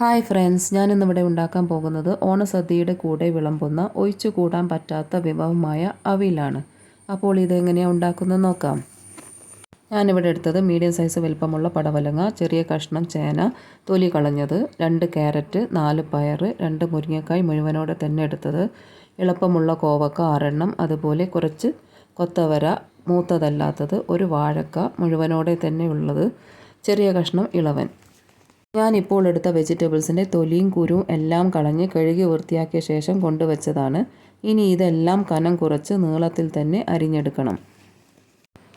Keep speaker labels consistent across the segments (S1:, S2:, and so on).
S1: Hi friends ഞാനിന്നിവിടെ ഉണ്ടാക്കാൻ പോകുന്നത് ഓണസദ്യയുടെ കൂടെ വിളമ്പുന്ന ഒഴിച്ചു കൂടാൻ പറ്റാത്ത വിഭവമായ അവിലാണ്. അപ്പോൾ ഇതെങ്ങനെയാണ് ഉണ്ടാക്കുന്നത് നോക്കാം. ഞാനിവിടെ എടുത്തത് മീഡിയം സൈസ് വലിപ്പമുള്ള പടവലങ്ങ ചെറിയ കഷ്ണം ചേന തൊലി കളഞ്ഞത് രണ്ട് ക്യാരറ്റ് നാല് പയർ രണ്ട് മുരിങ്ങക്കായ് മുഴുവനോടെ തന്നെ എടുത്തത്. എളുപ്പമുള്ള കോവക്ക ആറെണ്ണം അതുപോലെ കുറച്ച് കൊത്തവര മൂത്തതല്ലാത്തത് ഒരു വാഴക്ക മുഴുവനോടെ തന്നെ ഉള്ളത്. ചെറിയ കഷ്ണം ഇളവൻ. ഞാനിപ്പോൾ എടുത്ത വെജിറ്റബിൾസിന്റെ തൊലിയും കുരുവും എല്ലാം കളഞ്ഞ് കഴുകി വൃത്തിയാക്കിയ ശേഷം കൊണ്ടുവച്ചതാണ്. ഇനി ഇതെല്ലാം കനം കുറച്ച് നീളത്തിൽ തന്നെ അരിഞ്ഞെടുക്കണം.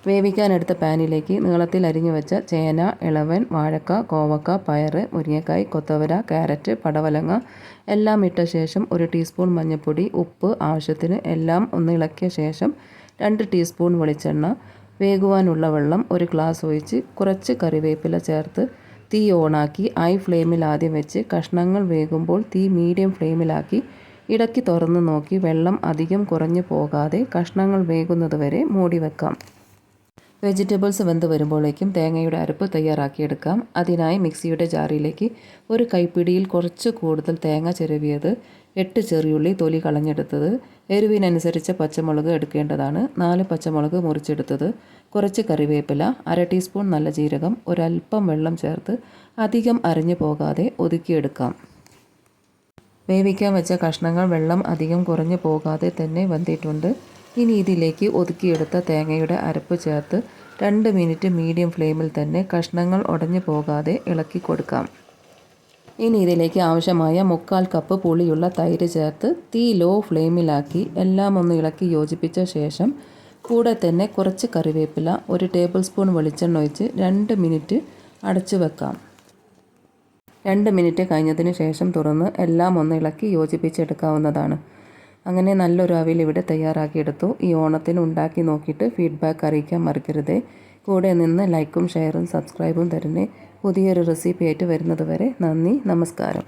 S1: വേവിക്കാനെടുത്ത പാനിലേക്ക് നീളത്തിൽ അരിഞ്ഞു വെച്ച ചേന ഇളവൻ വാഴക്ക കോവക്ക പയർ മുരിങ്ങക്കായ് കൊത്തവര ക്യാരറ്റ് പടവലങ്ങ എല്ലാം ഇട്ട ശേഷം ഒരു ടീസ്പൂൺ മഞ്ഞൾപ്പൊടി ഉപ്പ് ആവശ്യത്തിന് എല്ലാം ഒന്ന് ഇളക്കിയ ശേഷം രണ്ട് ടീസ്പൂൺ വെളിച്ചെണ്ണ വേകുവാനുള്ള വെള്ളം ഒരു ഗ്ലാസ് ഒഴിച്ച് കുറച്ച് കറിവേപ്പില ചേർത്ത് തീ ഓണാക്കി ഐ ഫ്ലെയിമിൽ ആദ്യം വെച്ച് കഷ്ണങ്ങൾ വേകുമ്പോൾ തീ മീഡിയം ഫ്ലെയിമിലാക്കി ഇടയ്ക്ക് തുറന്ന് നോക്കി വെള്ളം അധികം കുറഞ്ഞു പോകാതെ കഷ്ണങ്ങൾ വേകുന്നത് വരെ മൂടി വെക്കാം. വെജിറ്റബിൾസ് വെന്ത് വരുമ്പോഴേക്കും തേങ്ങയുടെ അരപ്പ് തയ്യാറാക്കിയെടുക്കാം. അതിനായി മിക്സിയുടെ ജാറിയിലേക്ക് ഒരു കൈപ്പിടിയിൽ കുറച്ച് കൂടുതൽ തേങ്ങ ചെരുവിയത് എട്ട് ചെറിയുള്ളി തൊലി കളഞ്ഞെടുത്തത് എരിവിനനുസരിച്ച് പച്ചമുളക് എടുക്കേണ്ടതാണ് നാല് പച്ചമുളക് മുറിച്ചെടുത്തത് കുറച്ച് കറിവേപ്പില അര ടീസ്പൂൺ നല്ല ജീരകം ഒരല്പം വെള്ളം ചേർത്ത് അധികം അരിഞ്ഞു പോകാതെ ഒതുക്കിയെടുക്കാം. വേവിക്കാൻ വെച്ച കഷ്ണങ്ങൾ വെള്ളം അധികം കുറഞ്ഞു പോകാതെ തന്നെ വന്നിട്ടുണ്ട്. ഇനി ഇതിലേക്ക് ഒതുക്കിയെടുത്ത തേങ്ങയുടെ അരപ്പ് ചേർത്ത് രണ്ട് മിനിറ്റ് മീഡിയം ഫ്ലെയിമിൽ തന്നെ കഷ്ണങ്ങൾ ഉടഞ്ഞു പോകാതെ ഇളക്കി കൊടുക്കാം. ഇനി ഇതിലേക്ക് ആവശ്യമായ മുക്കാൽ കപ്പ് പുളിയുള്ള തൈര് ചേർത്ത് തീ ലോ ഫ്ലെയിമിലാക്കി എല്ലാം ഒന്ന് ഇളക്കി യോജിപ്പിച്ച ശേഷം കൂടെ തന്നെ കുറച്ച് കറിവേപ്പില ഒരു ടേബിൾ സ്പൂൺ വെളിച്ചെണ്ണ ഒഴിച്ച് രണ്ട് മിനിറ്റ് അടച്ചു വെക്കാം. രണ്ട് മിനിറ്റ് കഴിഞ്ഞതിന് ശേഷം തുറന്ന് എല്ലാം ഒന്ന് ഇളക്കി യോജിപ്പിച്ചെടുക്കാവുന്നതാണ്. അങ്ങനെ നല്ലൊരു അവിൽ ഇവിടെ തയ്യാറാക്കിയെടുത്തു. ഈ ഓണത്തിന് ഉണ്ടാക്കി നോക്കിയിട്ട് ഫീഡ്ബാക്ക് അറിയിക്കാൻ മറക്കരുതേ. കൂടെ നിന്ന് ലൈക്കും ഷെയറും സബ്സ്ക്രൈബും തരുന്നേ. പുതിയൊരു റെസിപ്പി ആയിട്ട് വരുന്നത് വരെ നന്ദി നമസ്കാരം.